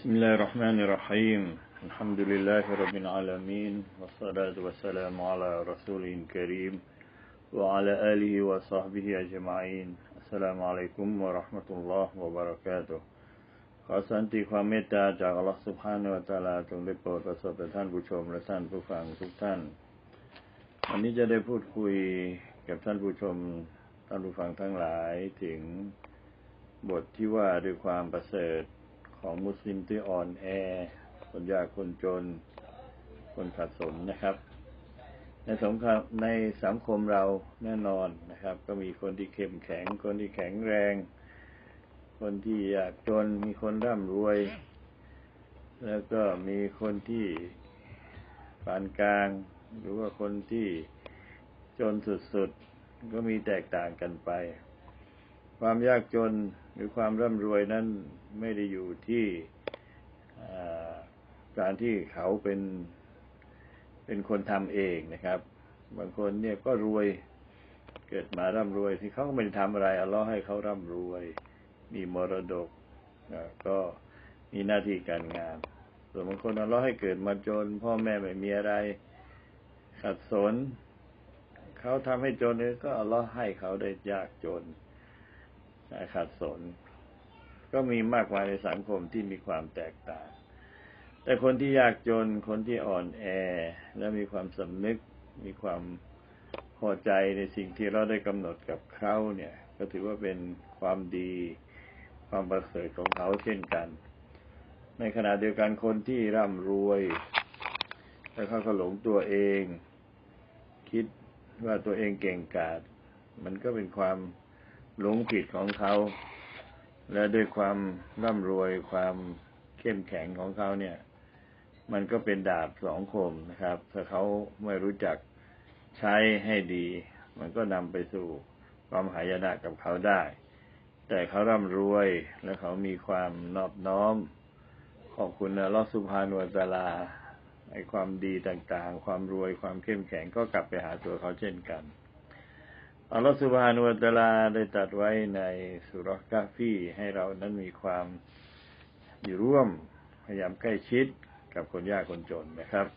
بسم الله الرحمن الرحيم الحمد لله رب العالمين والصلاة والسلام على رسول كريم وعلى آله وصحبه أجمعين السلام عليكم ورحمة الله وبركاته ขอสันติความเมตตาจากอัลลอฮฺสุบฮานะวะตะอาลาจงได้โปรดประสบแด่ท่านผู้ชมและท่านผู้ฟังทุกท่าน วันนี้จะได้พูดคุยกับท่านผู้ชมท่านผู้ฟังทั้งหลายถึงบทที่ว่าด้วยความประเสริฐ ของมุสลิมที่อ่อนแอคนยากคนจน คนขัดสนนะครับ ในสงคมในสังคมเราแน่นอนนะครับ ก็มีคนที่เข้มแข็ง คนที่แข็งแรง คนที่ยากจนมีคนร่ำรวย แล้วก็มีคนที่ปานกลาง หรือว่าคนที่จนสุดๆ ก็มีแตกต่างกันไป ความยากจนหรือความร่ำรวยนั้นไม่ได้อยู่ที่การที่เขาเป็นเป็นคนทำเองนะครับ บางคนเนี่ยก็รวยเกิดมาร่ำรวยที่เขาไม่ได้ทำอะไรอัลลอฮ์ให้เขาร่ำรวย มีมรดกก็มีหน้าที่การงานส่วนบางคนอัลลอฮ์ให้เกิดมาจน พ่อแม่ไม่มีอะไรขัดสน เขาทำให้จนเนี่ยก็อัลลอฮ์ให้เขาได้ยากจน ขัดสน ก็มีมากมายในสังคมที่มีความแตกต่าง แต่คนที่ยากจนคนที่อ่อนแอ และมีความสำนึก มีความพอใจในสิ่งที่เราได้กำหนดกับเขาเนี่ย ก็ถือว่าเป็นความดีความประเสริฐของเขาเช่นกัน ในขณะเดียวกันคนที่ร่ำรวยแล้วเขาก็หลงตัวเอง คิดว่าตัวเองเก่งกาจมันก็เป็นความ หลงผิดของเขา และด้วยความร่ำรวยความเข้มแข็งของเขาเนี่ย มันก็เป็นดาบสองคมนะครับ ถ้าเขาไม่รู้จักใช้ให้ดี มันก็นำไปสู่ความหายนะกับเขาได้ แต่เขาร่ำรวยและเขามีความนอบน้อม ขอบคุณลอสุภานวตาลาไอความดีต่างๆ ความรวยความเข้มแข็งก็กลับไปหาตัวเขาเช่นกัน อัลลอฮฺสุบฮานุวะตลาได้ตัดไว้ในสุรกาฟีให้เรานั้นมีความอยู่ร่วมพยายามใกล้ชิดกับคนยากคนจนนะครับ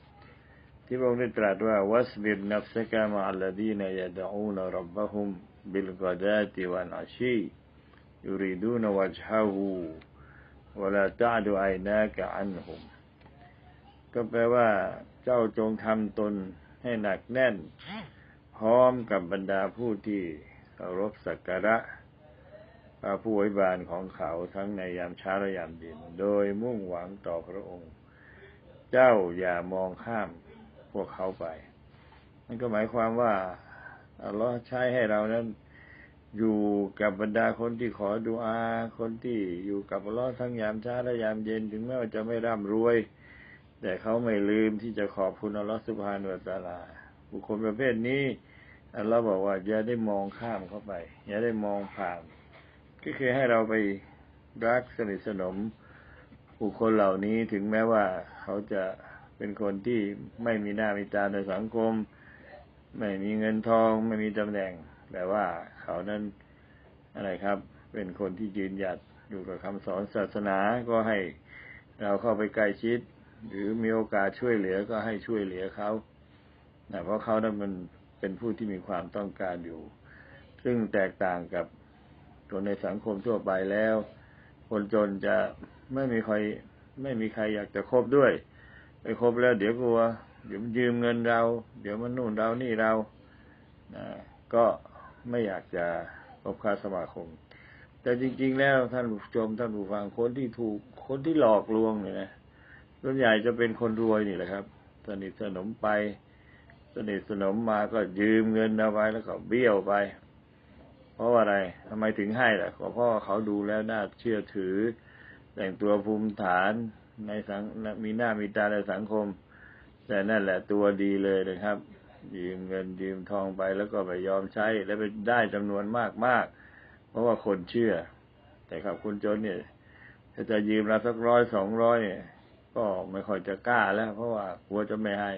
ที่พระองค์ได้ตรัสว่าวัสบิรนัฟสกามะอัลลดีนยะดะอูนรับบะฮุมบิลกอดาติวันอาชียูริดูนวัจฮะฮูวลาตาดูไอนาะอันฮุมก็แปลว่าเจ้าจงทำตนให้หนักแน่น พร้อมกับบรรดาผู้ที่เคารพสักการะพระผู้ไว้บานของเขาทั้งในยามเช้าและยามเย็นโดยมุ่งหวังต่อพระองค์ เจ้าอย่ามองข้ามพวกเขาไปนั่นก็หมายความว่าอัลลอฮ์ใช้ให้เรานั้นอยู่กับบรรดาคนที่ขอดุอา คนที่อยู่กับอัลลอฮ์ทั้งยามเช้าและยามเย็นถึงแม้ว่าจะไม่ร่ำรวย แต่เขาไม่ลืมที่จะขอบคุณอัลลอฮ์สุบฮานุตาลา บุคคลประเภทนี้เราบอกว่าอย่าได้มองข้ามเข้าไป อย่าได้มองผ่านก็คือให้เราไปรักสนิทสนมบุคคลเหล่านี้ถึงแม้ว่าเขาจะเป็นคนที่ไม่มีหน้ามีตาในสังคม ไม่มีเงินทอง ไม่มีตำแหน่ง แต่ว่าเขานั้นอะไรครับ เป็นคนที่ยืนหยัดอยู่กับคำสอนศาสนาก็ให้เราเข้าไปใกล้ชิด หรือมีโอกาสช่วยเหลือก็ให้ช่วยเหลือเขา นะเพราะเขานั้นมันเป็นผู้ที่มีความต้องการอยู่ ซึ่งแตกต่างกับคนในสังคมทั่วไปแล้ว คนจนจะไม่มีใครไม่มีใครอยากจะคบด้วย ไปคบแล้วเดี๋ยวกลัว เดี๋ยวมันยืมเงินเรา เดี๋ยวมันนู่นเรานี่เรานะก็ไม่อยากจะคบค้าสมาคม แต่จริง ๆ แล้วท่านผู้ชมท่านผู้ฟังคนที่ถูกคนที่หลอกลวงเนี่ยนะส่วนใหญ่จะเป็นคนรวยนี่แหละครับ สนิทสนมไป สนิทสนมมาก็ยืมเงินเอาไว้แล้วก็เบี้ยวไป เพราะอะไรทำไมถึงให้ล่ะก็เพราะเขาดูแล้วน่าเชื่อถือ แต่งตัวภูมิฐานในสังมีหน้ามีตาในสังคม แต่นั่นแหละตัวดีเลยนะครับ ยืมเงินยืมทองไปแล้วก็ไปยอมใช้แล้วไปได้จำนวนมากมากเพราะว่าคนเชื่อ แต่ครับคุณจนเนี่ยถ้าจะยืมเราสักร้อยสองร้อยเนี่ยก็ไม่ค่อยจะกล้าแล้ว เพราะว่ากลัวจะไม่ให้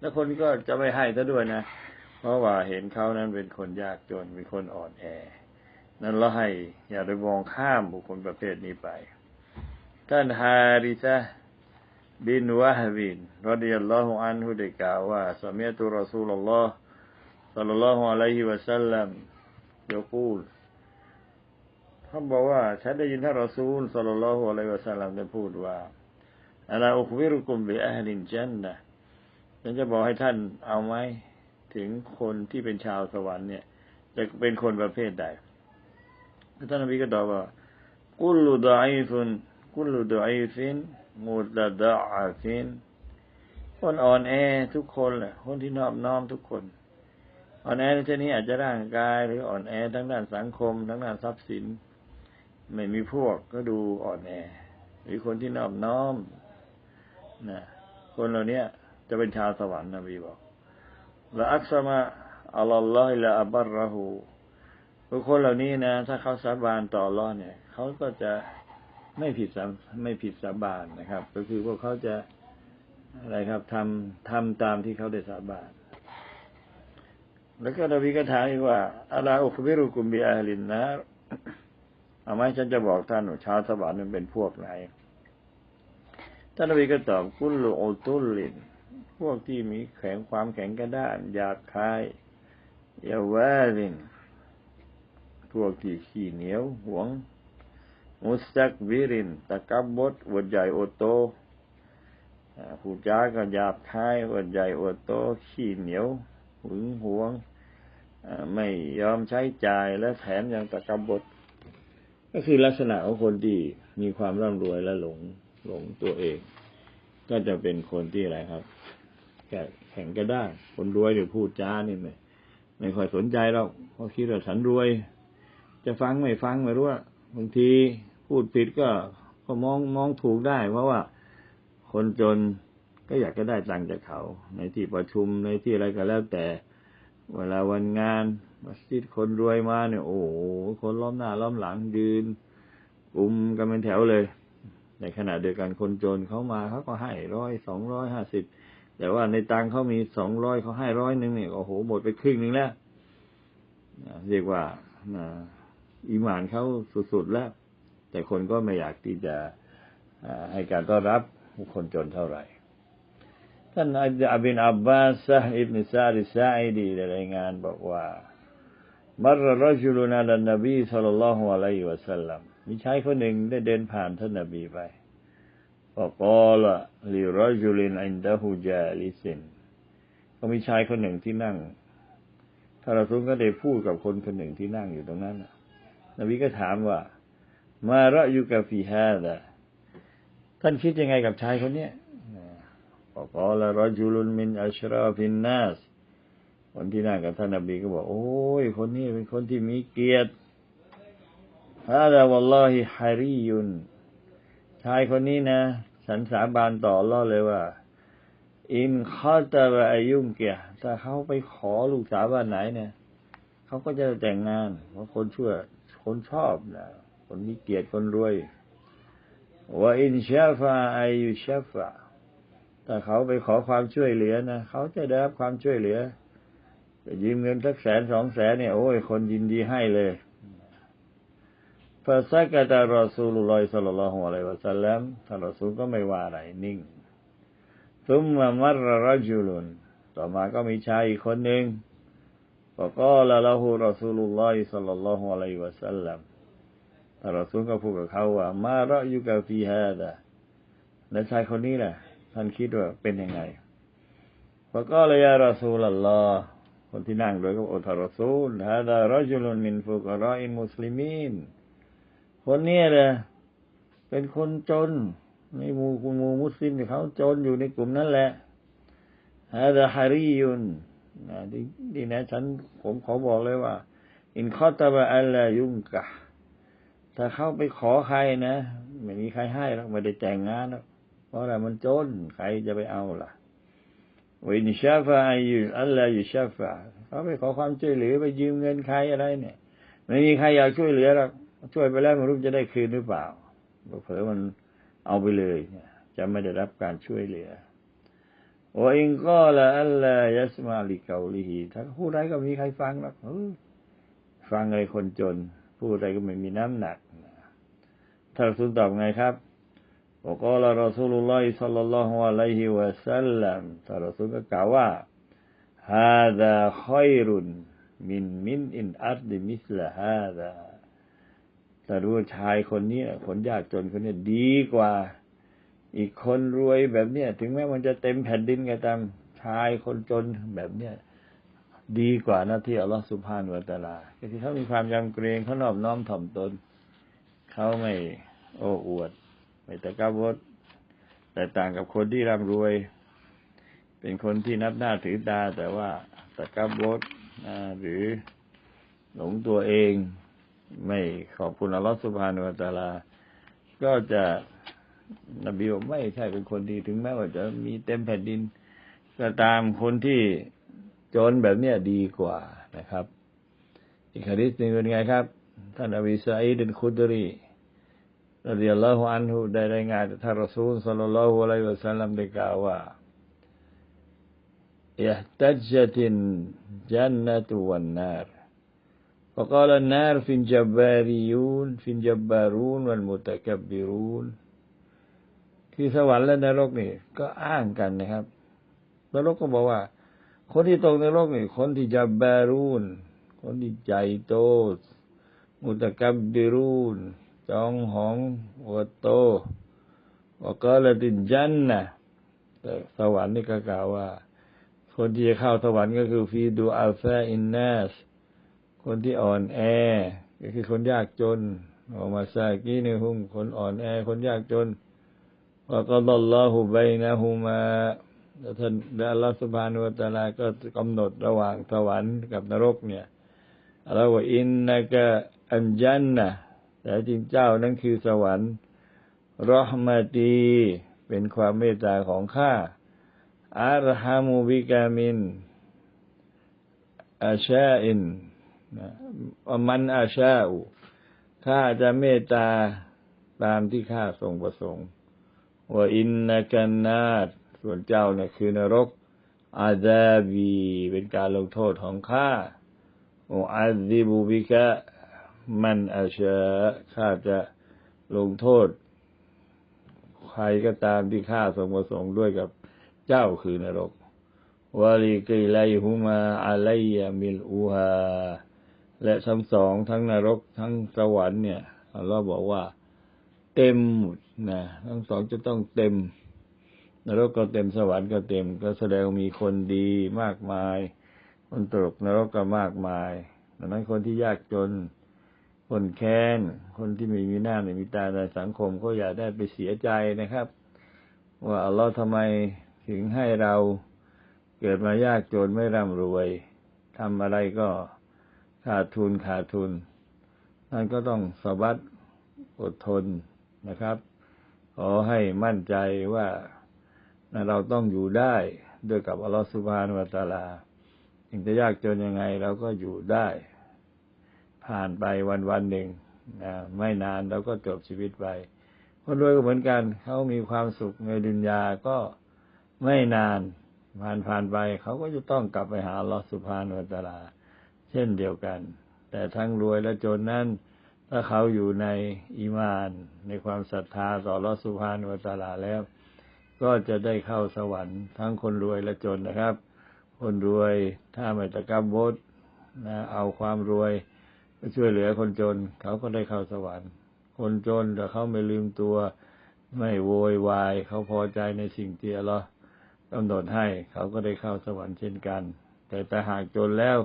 แล้วคนก็จะไม่ให้ซะด้วยนะ เพราะว่าเห็นเขานั้นเป็นคนยากจนเป็นคนอ่อนแอ นั้นเราให้อย่าไปมองข้ามบุคคลประเภทนี้ไป ท่านฮาริซะบินวะฮบินรดิยัลลอฮุอันฮุได้กล่าวว่าสมัยตุรอซูลลอฮ์สัลลัลลอฮุอะลัยฮิวะสัลลัมยกูลท่านบอกว่าฉันได้ยินท่านรอซูลสัลลัลลอฮุอะลัยฮิวะสัลลัมได้พูดว่าอัลาอุคบิรุกุมบิอัลลินจันนะ ฉันจะบอกให้ท่านเอาไหมถึงคนที่เป็นชาวสวรรค์เนี่ย จะเป็นคนประเภทใดท่านนบีก็ตอบว่ากุลุดอยฟุนกุลุดอยฟินมุดดะอาฟินคนอ่อนแอทุกคนแหละคนที่นอบน้อมทุกคน อ่อนแอในที่นี้อาจจะร่างกายหรืออ่อนแอทั้งด้านสังคม ทั้งด้านทรัพย์สิน ไม่มีพวกก็ดูอ่อนแอ หรือคนที่นอบน้อมนะคนเหล่านี้ จะเป็นชาวสวรรค์นบีบอกละอักษมาอัลลอฮฺละอับบารหูบุคคลเหล่านี้นะ ถ้าเขาสาบานต่อรอดเนี่ย เขาก็จะไม่ผิดสาไม่ผิดสาบานนะครับ ก็คือพวกเขาจะอะไรครับทำทำตามที่เขาได้สาบาน แล้วก็นบีก็ถามอีกว่าอัลาอุคบิรุกุมบีอาลินนะเอาไหมฉันจะบอกท่านว่าชาวสวรรค์มันเป็นพวกไหนท่านนบีก็ตอบกุลูอุตุลิน พวกที่มีแข็งความแข็งกระด้านอยากคายยาวาลินพวกที่ขี้เหนียวหวง มุสตักวิรินตะกับบดวดใหญ่โอโตผู้จ้าก็หยาบคายวดใหญ่โอโต ขี้เหนียวหึงหวงไม่ยอมใช้จ่ายและแถมยังตะกบดก็คือลักษณะของคนที่มีความร่ำรวยและหลงหลงตัวเอง ก็จะเป็นคนที่อะไรครับ แข่งก็ได้ คนรวยเดี๋ยวพูดจ้านี่ไม่ไม่ค่อยสนใจเราเพราะคิดว่าฉันรวย จะฟังไม่ฟังไม่รู้ว่าบางทีพูดผิดก็ก็มองมองถูกได้ เพราะว่าคนจนก็อยากจะได้ตังค์จากเขา ในที่ประชุมในที่อะไรก็แล้วแต่ เวลาวันงานมัสยิดคนรวยมาเนี่ย โอ้โหคนล้อมหน้าล้อมหลังยืนกลุ่มกันเป็นแถวเลย ในขณะเดียวกันคนจนเขามาเขาก็ให้ร้อยสองร้อยห้าสิบ แต่ว่าในตังเขามีสองร้อยเขาให้ร้อยหนึ่งเนี่ยโอ้โหหมดไปครึ่งหนึ่งแล้วเรียกว่าอิหมานเขาสุดๆแล้ว แต่คนก็ไม่อยากที่จะให้การต้อนรับคนจนเท่าไหร่ ท่านอับินอับบาสอิบนิซาดิซาอิดีได้รายงานบอกว่ามรรจุลุนาดันนบีสัลลัลลอฮุอะลัยฮิวะสัลลัมมีชายคนหนึ่งได้เดินผ่านท่านนบีไป กอละลิรจุลินอินดะฮูจาลิสินก็มีชายคนหนึ่งที่นั่งท่านรอซูลก็ได้พูดกับคนคนหนึ่งที่นั่งอยู่ตรงนั้นนบีก็ถามว่า มาระยุกาฟีฮาดะท่านคิดยังไงกับชายคนนี้กอละรจุลุนมินอัชราฟินนัสคนที่นั่งกับท่านนบีก็บอก โอ้ย คนนี้เป็นคนที่มีเกียรติฮาดะวัลลอฮิฮาริยุนชายคนนี้นะ ฉันสาบานต่อล่อเลยว่า อินข้าจะไปอายุมเกียถ้าเขาไปขอลูกสาวบ้านไหนเนี่ยเขาก็จะแต่งงาน เพราะคนชั่วคนชอบนะคนมีเกียรติคนรวยว่าอินชาฟาอายุชาฟาถ้าเขาไปขอความช่วยเหลือนะเขาจะได้รับความช่วยเหลือจะยืมเงินสักแสนสองแสนเนี่ยโอ้ยคนยินดีให้เลย ฟาซักตารอซูลุลอฮิสัลลัลลอฮุอะลัยวะสัลลัมท่านรอซูลก็ไม่ว่าอะไรนิ่งซุมมามรรจุลุนต่อมาก็มีชายอีกคนหนึ่งก็ละละหูรอซูลุลลอฮิสัลลัลลอฮุอะลัยวะสัลลัมท่านรอซูลก็พูดกับเขาว่า มาระยุกาฟีฮาดะและชายคนนี้แหละท่านคิดว่าเป็นยังไงก็ลยยารอซูลลอฮคนที่นั่งด้วยก็อัลรอซูลฮาดารจุลุนมินฟุกรออิมุสลิมีน คนนี้แหละเป็นคนจนในหมู่หมู่มุสลิมเขาจนอยู่ในกลุ่มนั้นแหละฮาดาฮาริยุนดีนะฉันผมขอบอกเลยว่า อินคอตบะอัลลยุงกะถ้าเข้าไปขอใครนะไม่มีใครให้แล้วไม่ได้แต่งงานแล้วเพราะอะไรมันจนใครจะไปเอาล่ะวินชาฟาอายุอัลลอยู่ชาฟาเขาไปขอความช่วยเหลือไปยืมเงินใครอะไรเนี่ย ไม่มีใครอยากช่วยเหลือหรอก ช่วยไปแล้วมันรู้จะได้คืนหรือเปล่าเผลอมันเอาไปเลยจะไม่ได้รับการช่วยเหลือโอ้เองก็ละอัลลยัสมาลิเกาลีถ้าพูดอะไรก็มีใครฟังหรอกฟังอะไรคนจน พูดอะไรก็ไม่มีน้ำหนักท่านสุนตอบไงครับบอกว่าเรอสูลุลลอฮิสัลลัลลอฮุอะลัยฮิวะสัลลัมท่านรสุลก็กล่าวว่าฮาดะคอยรุนมินมินอินอัรดิมิสลาฮาดะ แต่รู้ชายคนนี้คนยากจนคนนี้ดีกว่า อีกคนรวยแบบเนี้ยถึงแม้มันจะเต็มแผ่นดินก็ตามชายคนจนแบบเนี้ยดีกว่าหน้าที่อัลลอฮฺสุบฮานวตาลาคือเขามีความยำเกรงเขานอบน้อมถ่อมตนเขาไม่โอ้อวด ไม่ตะกบดแต่ต่างกับคนที่ร่ำรวย เป็นคนที่นับหน้าถือตา แต่ว่าตะกบดหรือหลงตัวเอง ไม่ขอบคุณอัลลอฮฺสุบฮานวะตาลา ก็จะนบีบอกไม่ใช่เป็นคนดีถึงแม้ว่าจะมีเต็มแผ่นดิน ก็ตามคนที่จนแบบเนี้ยดีกว่านะครับ อีกฮะดิษหนึ่งเป็นไงครับ ท่านอบีสัยดินคุดรีรดิยัลลอฮุอันฮุได้รายงานจากท่านรอซูลสัลลัลลอฮุอะลัยฮิวะสัลลัมได้กล่าวว่า احتجت الجنة والنار فقال النار في الجباريون في الجبارون والمتكبرون คือสวรรค์และนรกนี่ก็อ้างกันนะครับนรกก็บอกว่า คนที่ตกนรกนี่คนที่จับบารูน คนที่ใจโต มุตะกับบิรูน จองหองหัวโตว่าก็ละดินจันนะแต่สวรรค์นี่ก็กล่าวว่า คนที่จะเข้าสวรรค์ก็คือฟีดูอัลฟาอินนัส คนที่อ่อนแอ ก็คือคนยากจน ออกมาซากีในหุ่มคนอ่อนแอ คนยากจนว่าก็ลลอฮุบัยนะฮูมาท่านอัลลอฮฺสุบานุวตาลาก็กำหนดระหว่างสวรรค์กับนรกเนี่ยเราว่าอินนะกะอันจันนะแต่จริงเจ้านั้นคือสวรรค์รอฮมาตีเป็นความเมตตาของข้าอารฮามูบิกามินอาชาอิน มันอาชาอุข้าจะเมตตาตามที่ข้าทรงประสงค์ว่าอินนกันนาตส่วนเจ้าเนี่ยคือนรกอาซาบีเป็นการลงโทษของข้าโออาซิบูบิกะมันอาชาข้าจะลงโทษ ใครก็ตามที่ข้าทรงประสงค์ด้วยกับเจ้าคือนรกวาลีกิไลฮุมาอะไลยามิลอูฮา และทั้งสองทั้งนรกทั้งสวรรค์เนี่ยเราบอกว่า เต็มหมดนะทั้งสองจะต้องเต็ม นรกก็เต็มสวรรค์ก็เต็ม ก็แสดงมีคนดีมากมาย คนตกนรกก็มากมายดังนั้นคนที่ยากจน คนแค้น คนที่ไม่มีหน้าไม่มีตาในสังคมก็อย่าได้ไปเสียใจนะครับ ว่าอัลลอฮ์ทำไมถึงให้เราเกิดมายากจนไม่ร่ำรวยทำอะไรก็ ขาดทุนขาดทุนนั่นก็ต้องสบัดอดทนนะครับ ขอให้มั่นใจว่าเราต้องอยู่ได้ด้วยกับอัลลอฮฺสุบฮานวะตาลาถึงจะยากจนยังไงเราก็อยู่ได้ ผ่านไปวันวันหนึ่งนะไม่นานเราก็จบชีวิตไปคนรวยก็เหมือนกันเขามีความสุขในดุนยาก็ไม่นานผ่านผ่านไปเขาก็จะต้องกลับไปหาอัลลอฮฺสุบฮานวะตาลา เช่นเดียวกัน แต่ทั้งรวยและจนนั้น ถ้าเขาอยู่ในอีมาน ในความศรัทธาต่ออัสุบฮานวะตาลาแล้ว ก็จะได้เข้าสวรรค์ทั้งคนรวยและจนนะครับ คนรวยถ้าไม่ตะกบบดนะเอาความรวยไปช่วยเหลือคนจน เขาก็ได้เข้าสวรรค์ คนจนแต่เขาไม่ลืมตัว ไม่โวยวาย เขาพอใจในสิ่งที่เรากำหนดให้ เขาก็ได้เข้าสวรรค์เช่นกัน แต่แต่หากจนแล้ว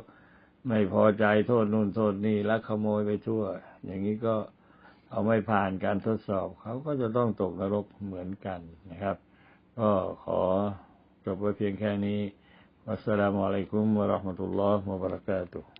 ไม่พอใจโทษนู่นโทษนี่ลักขโมยไปทั่ว อย่างนี้ก็เอาไม่ผ่านการทดสอบ เขาก็จะต้องตกนรกเหมือนกันนะครับ ก็ขอจบไว้เพียงแค่นี้วัสสลามุอะลัยกุมวะราะห์มะตุลลอฮ์วะบะเราะกาตุฮ์